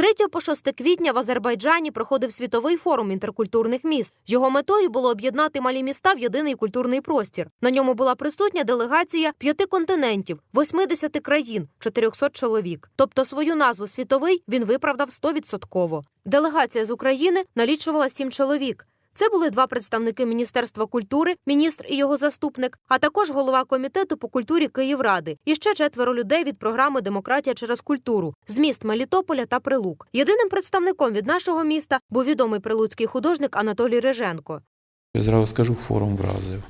3 по 6 квітня в Азербайджані проходив світовий форум інтеркультурних міст. Його метою було об'єднати малі міста в єдиний культурний простір. На ньому була присутня делегація п'яти континентів, 80 країн, 400 чоловік. Тобто свою назву світовий він виправдав 100%. Делегація з України налічувала сім чоловік. Це були два представники Міністерства культури, міністр і його заступник, а також голова комітету по культурі Київради. І ще четверо людей від програми Демократія через культуру з міст Мелітополя та Прилук. Єдиним представником від нашого міста був відомий прилуцький художник Анатолій Реженко. Я зразу скажу, форум вразив.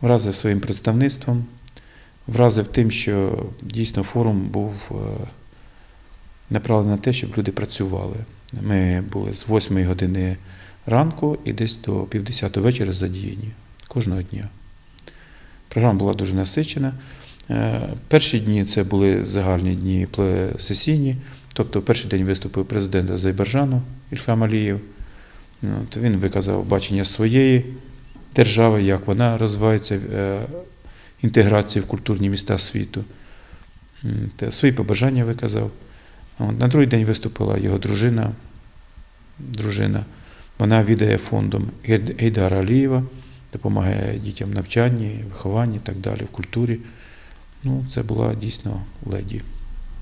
Вразив своїм представництвом, вразив тим, що дійсно форум був е, направлений на те, щоб люди працювали. Ми були з 8 години ранку і десь до півдесятої вечора задіяні кожного дня. Програма була дуже насичена. Е, Перші дні це були загальні дні сесійні, тобто перший день виступив президент Азербайджану Ільхам Алієв. От, він виказав бачення своєї держави, як вона розвивається е, інтеграції в культурні міста світу. Свої побажання виказав. На другий день виступила його дружина. дружина. Вона віддає фондом Гейд- Гейдара Алієва, допомагає дітям в навчанні, вихованні і так далі, в культурі. Ну, це була дійсно леді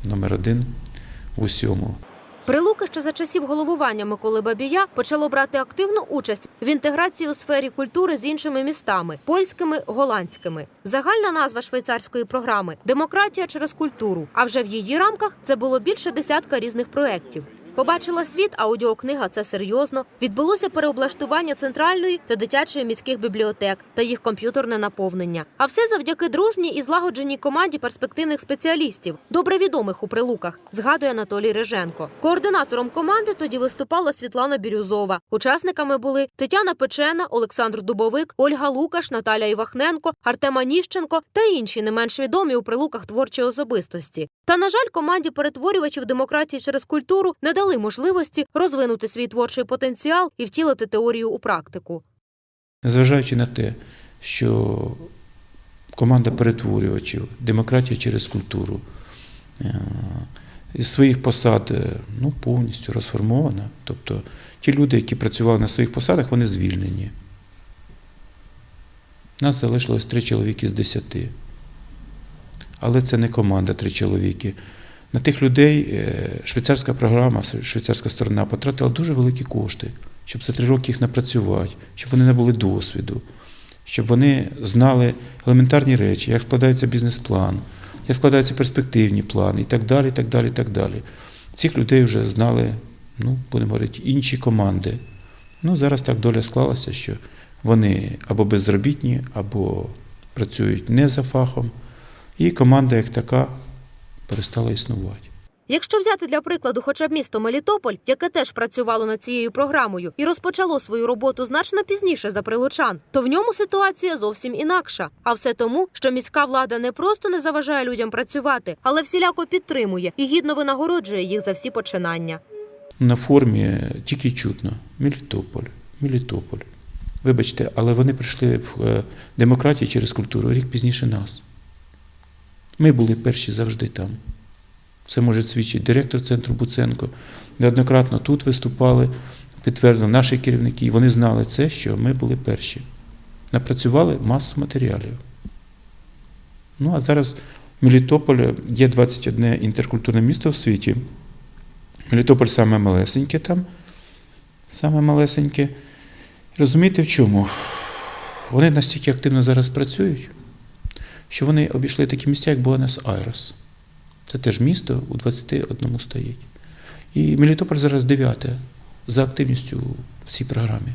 номер один в усьому. Прилуки ще за часів головування Миколи Бабія почало брати активну участь в інтеграції у сфері культури з іншими містами польськими, голландськими. Загальна назва швейцарської програми Демократія через культуру. А вже в її рамках це було більше десятка різних проєктів. Побачила світ, аудіокнига це серйозно. Відбулося переоблаштування центральної та дитячої міських бібліотек та їх комп'ютерне наповнення. А все завдяки дружній і злагодженій команді перспективних спеціалістів, добре відомих у прилуках, згадує Анатолій Реженко. Координатором команди тоді виступала Світлана Бірюзова. Учасниками були Тетяна Печена, Олександр Дубовик, Ольга Лукаш, Наталя Івахненко, Артема Ніщенко та інші не менш відомі у прилуках творчі особистості. Та на жаль, команді перетворювачів демократії через культуру не дали можливості розвинути свій творчий потенціал і втілити теорію у практику. Незважаючи на те, що команда перетворювачів, демократія через культуру е, із своїх посад е, ну, повністю розформована. Тобто ті люди, які працювали на своїх посадах, вони звільнені. Нас залишилось три чоловіки з десяти. Але це не команда три чоловіки. На тих людей е, швейцарська програма, швейцарська сторона потратила дуже великі кошти, щоб за три роки їх напрацювати, щоб вони набули досвіду, щоб вони знали елементарні речі, як складається бізнес-план, як складаються перспективні плани і так далі. і так далі, і так далі. Цих людей вже знали, ну, будемо говорити, інші команди. Ну, зараз так доля склалася, що вони або безробітні, або працюють не за фахом, і команда як така перестала існувати. Якщо взяти для прикладу хоча б місто Мелітополь, яке теж працювало над цією програмою і розпочало свою роботу значно пізніше за прилучан, то в ньому ситуація зовсім інакша. А все тому, що міська влада не просто не заважає людям працювати, але всіляко підтримує і гідно винагороджує їх за всі починання. На формі тільки чутно Мелітополь, Мелітополь. Вибачте, але вони прийшли в е, демократію через культуру рік пізніше нас. Ми були перші завжди там. Це може свідчити директор центру Буценко. Неоднократно тут виступали, підтвердили наші керівники, вони знали це, що ми були перші. Напрацювали масу матеріалів. Ну, а зараз в Мелітополі є 21 інтеркультурне місто в світі. Мелітополь саме малесеньке там, саме малесеньке. Розумієте в чому? Вони настільки активно зараз працюють, що вони обійшли такі місця, як Буенос Айрес. Це теж місто у 21 стоїть. І Мелітополь зараз дев'яте за активністю в цій програмі.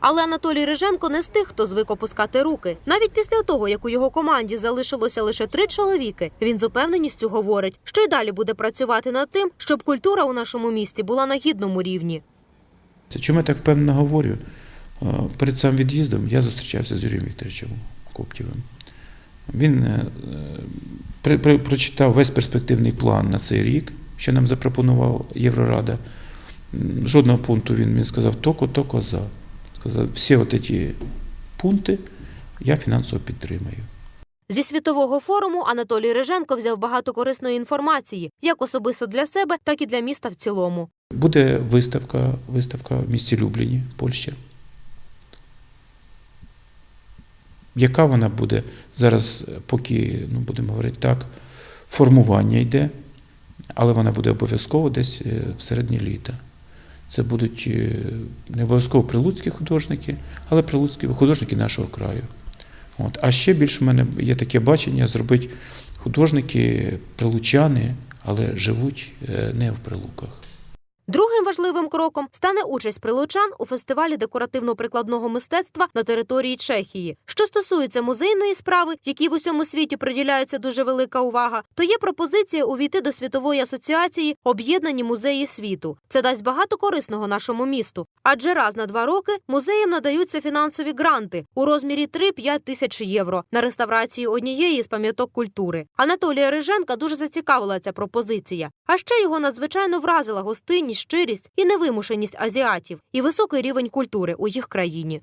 Але Анатолій Риженко не з тих, хто звик опускати руки. Навіть після того, як у його команді залишилося лише три чоловіки, він з упевненістю говорить, що й далі буде працювати над тим, щоб культура у нашому місті була на гідному рівні. Це чому я так впевнено говорю? Перед самим від'їздом я зустрічався з Юрієм Вікторовичем Коптєвим. Він е, при- при- прочитав весь перспективний план на цей рік, що нам запропонував Єврорада. Жодного пункту він, він сказав токо, токо за. Сказав, всі от ці пункти я фінансово підтримаю. Зі світового форуму Анатолій Риженко взяв багато корисної інформації, як особисто для себе, так і для міста в цілому. Буде виставка, виставка в місті Любліні, Польща. Яка вона буде? Зараз, е, поки ну, будемо говорити так, формування йде, але вона буде обов'язково десь е, в середині літа. Це будуть е, не обов'язково прилуцькі художники, але прилуцькі художники нашого краю. От. А ще більше в мене є таке бачення зробити художники прилучани, але живуть не в прилуках. Другим важливим кроком стане участь прилучан у фестивалі декоративно-прикладного мистецтва на території Чехії. Що стосується музейної справи, якій в усьому світі приділяється дуже велика увага, то є пропозиція увійти до світової асоціації Об'єднані музеї світу. Це дасть багато корисного нашому місту. Адже раз на два роки музеям надаються фінансові гранти у розмірі 3-5 тисяч євро на реставрацію однієї з пам'яток культури. Анатолія Риженка дуже зацікавила ця пропозиція. А ще його надзвичайно вразила гостинність, щирість і невимушеність азіатів і високий рівень культури у їх країні.